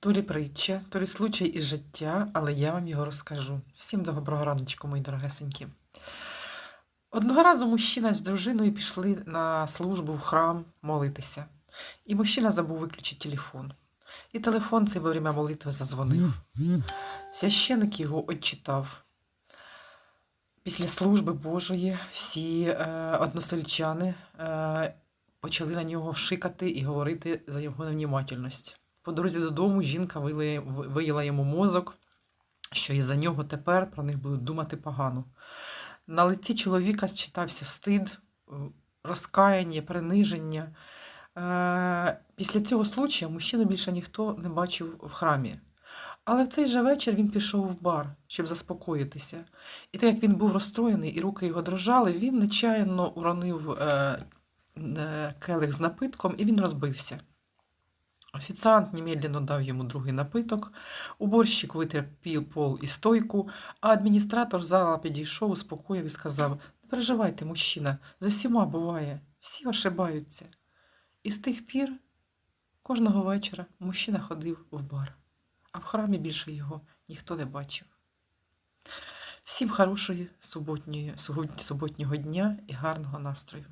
То лі притча, то лі случай із життя, але я вам його розкажу. Всім доброго раночку, мої дорогесенькі. Одного разу мужчина з дружиною пішли на службу в храм молитися. І мужчина забув виключити телефон. І телефон цей во время молитви зазвонив. Священик його отчитав. Після служби Божої всі е, односельчани е, почали на нього шикати і говорити за його невнімательність. По дорозі додому жінка виїла йому мозок, що із-за нього тепер про них будуть думати погано. На лиці чоловіка читався стид, розкаяння, приниження. Е, Після цього случаю мужчину більше ніхто не бачив в храмі. Але в цей же вечір він пішов в бар, щоб заспокоїтися. І так як він був розстроєний і руки його дрожали, він нечаянно уронив е, е, келих з напитком і він розбився. Офіціант немедленно дав йому другий напиток, уборщик витер піл, пол і стойку, а адміністратор зала підійшов, успокоїв і сказав: Не переживайте, мужчина, з усіма буває, всі ошибаються. І з тих пір кожного вечора мужчина ходив в бар, а в храмі більше його ніхто не бачив. Всім хорошої суботнього дня і гарного настрою.